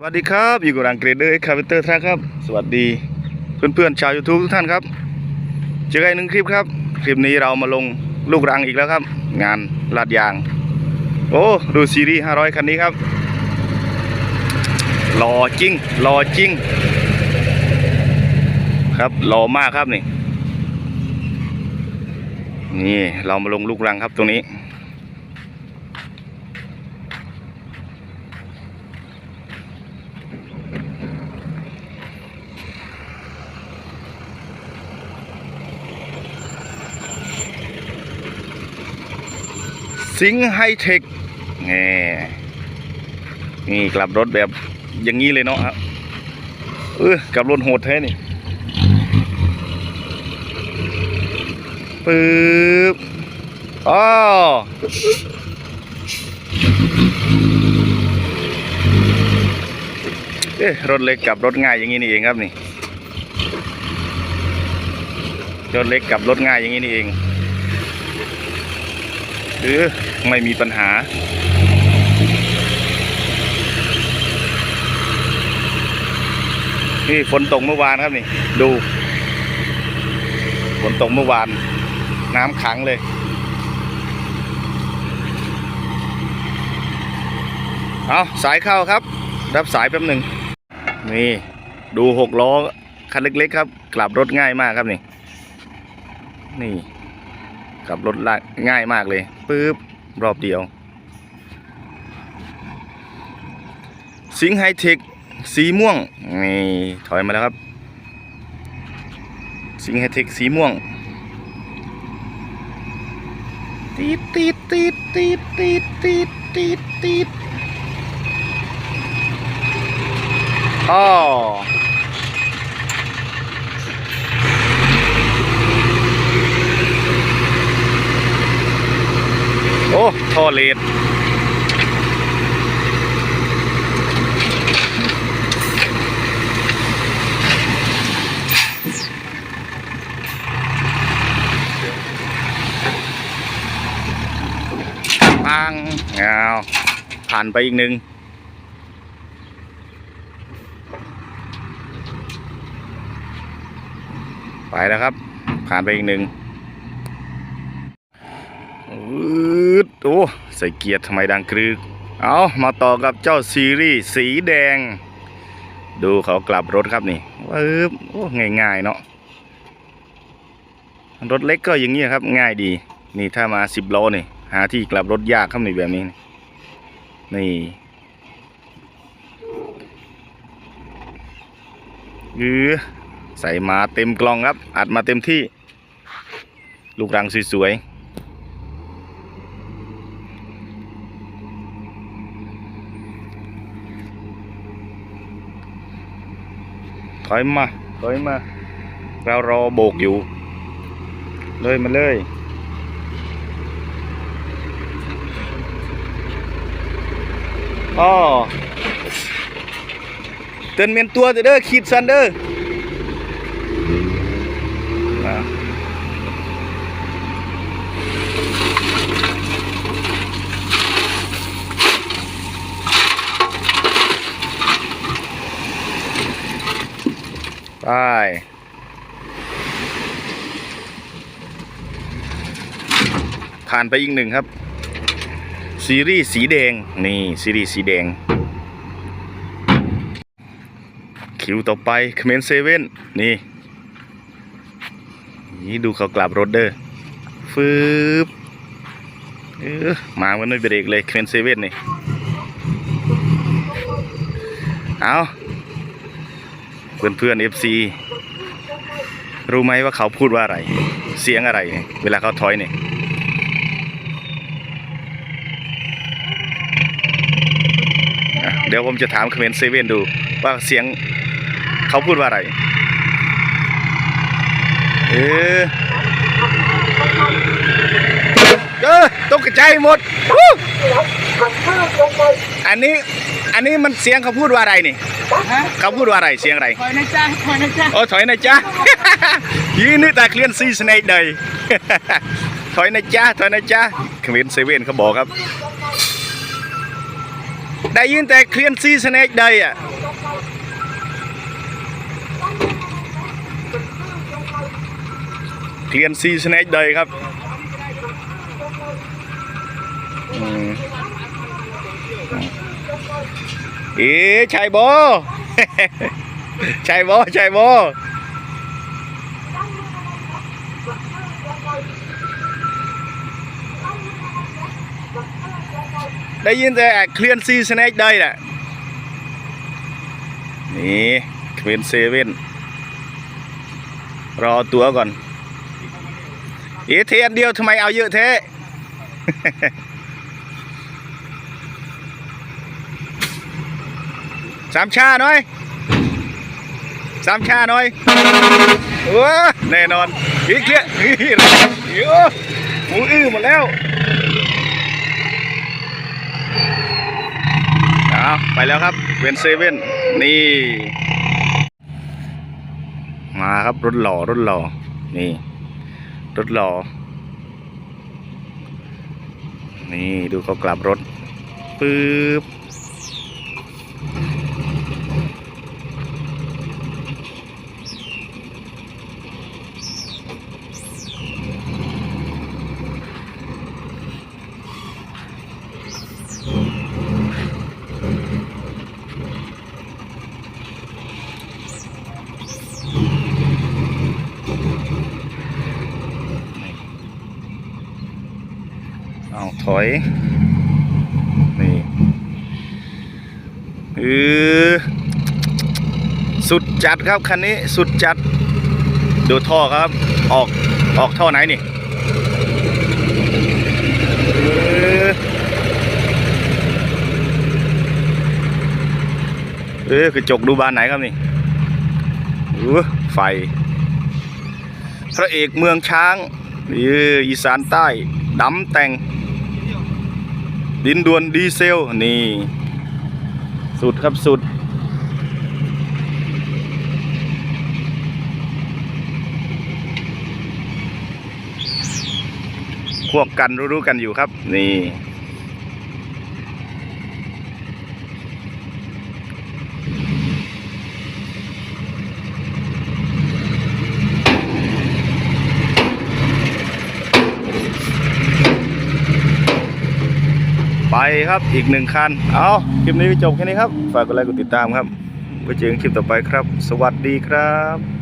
สวัสดีครับอยู่กับรังเกรดเดอร์คาเวเตอร์ทครับ สวัสดีเพื่อนๆชาว YouTube ทุกท่านครับ เจอกันหนึ่งคลิปครับ คลิปนี้เรามาลงลูกรังอีกแล้วครับ งานลาดยาง โอ้ดูซีรีส์500 คันนี้ครับหล่อจริงหล่อจริง ครับหล่อมากครับนี่ นี่เรามาลงลูกรังครับตรงนี้ สิงไฮเทคนี่นี่กลับรถแบบอย่างนี้เลยเนาะครับเออกลับรถโหดแท้นี่ปึ๊บอ๋อเอ๊ะรถเล็กกลับรถง่ายอย่างนี้นี่เองครับนี่รถเล็กกลับรถง่ายอย่างนี้นี่เอง หรือไม่มีปัญหา นี่ฝนตกเมื่อวานครับนี่ ดูฝนตกเมื่อวาน น้ำขังเลย เอาสายเข้าครับ รับสายแป๊บหนึ่งนี่ดูหกล้อคันเล็กๆครับ กลับรถง่ายมากครับนี่ นี่ ขับรถลากง่ายมากเลยปึ๊บรอบเดียว สิงไฮเทคสีม่วงนี่ถอยมาแล้วครับ สิงไฮเทคสีม่วงตีดตีดตีดตีดตีดตีดตีดตีดอ๋อ อ้ท่อเลดปังเอาผ่านไปอีกหนึ่งไปแล้วครับ ผ่านไปอีกหนึ่ง ดโอ้ใส่เกียร์ทำไมดังกรึกเอามาต่อกับเจ้าซีรีส์สีแดง ดูเขากลับรถครับนี่ปึ๊บโอ้ง่ายๆเนาะรถเล็กก็อย่างนี้ครับ ง่ายดี นี่ถ้ามาสิบล้อนี่หาที่กลับรถยากครับนี่แบบนี้ นี่ยือใส่มาเต็มกล่องครับ อัดมาเต็มที่ ลูกรังสวยๆ ถอยมาถอยมา เรารอโบกอยู่ เลยมาเลย อ๋อเตือนเมียนตัวเด้อขีดซันเด้ออะไป ผ่านไปอีกหนึ่งครับ ซีรีส์สีแดง นี่ ซีรีส์สีแดง คิวต่อไปคเมนเซเว่นนี่ นี่ดูเขากลับรถเด้อฟืบเออมามันไม่เบรกเลยคเมนเซเว่นนี่ เอาเพื่อนเพื่อนเอฟซี รู้ไหมว่าเขาพูดว่าอะไร เสียงอะไร เวลาเขาถอยเนี่ยเดี๋ยวผมจะถามคอมเมนต์เซเว่นดูว่าเสียงเขาพูดว่าอะไร เออเออตกใจหมด อันนี้ อันนี้มันเสียงเขาพูดว่าอะไรนี่เขาพูดว่าอะไรเสียงอะไรถอยนะจ๊ะถอยนะจ๊ะโอ้ถอยนะจ๊ะ ยี่นึกแต่เคลื่อนซีสเนกเลยถอยนะจ๊ะถอยนะจ๊ะเขมรเซเว่นเขาบอกครับ ได้ยินแต่เคลื่อนซีสเนกเลยอะเคลียนซีสเน็คเดย์ครับ เอ๊ะใช่บอใช่บอใช่บได้ยินแต่เคลียนซีสเนกเดย์น่ะนี่เคลียนเซเว่นรอตัวก่อนเอ๊ะเทอันเดียวทำไมเอาเยอะเท สามชาหน่อย สามชาหน่อยโอ้แน่นอนอีกเลี้ยอีกเยอะหมูอื้อหมดแล้วเอาไปแล้วครับ เวนเซเว่นนี่ มาครับรถหล่อรถหล่อนี่รถหล่อนี่ดูเขากลับรถปึ๊บ เอาถอย นี่เออสุดจัดครับคันนี้สุดจัด ดูท่อครับ ออกออกท่อไหนนี่เออเออกระจกดูบานไหนครับนี่เออไฟ พระเอกเมืองช้างนี่อีสานใต้ดำแต่ง ดินดวนดีเซล นี่ สุดครับสุด พวกกันรู้ๆกันอยู่ครับ นี่ ครับอีกหนึ่งคัน เอาคลิปนี้จบแค่นี้ครับ ฝากกดไลค์กดติดตามครับไว้เจอกันคลิปต่อไปครับ สวัสดีครับ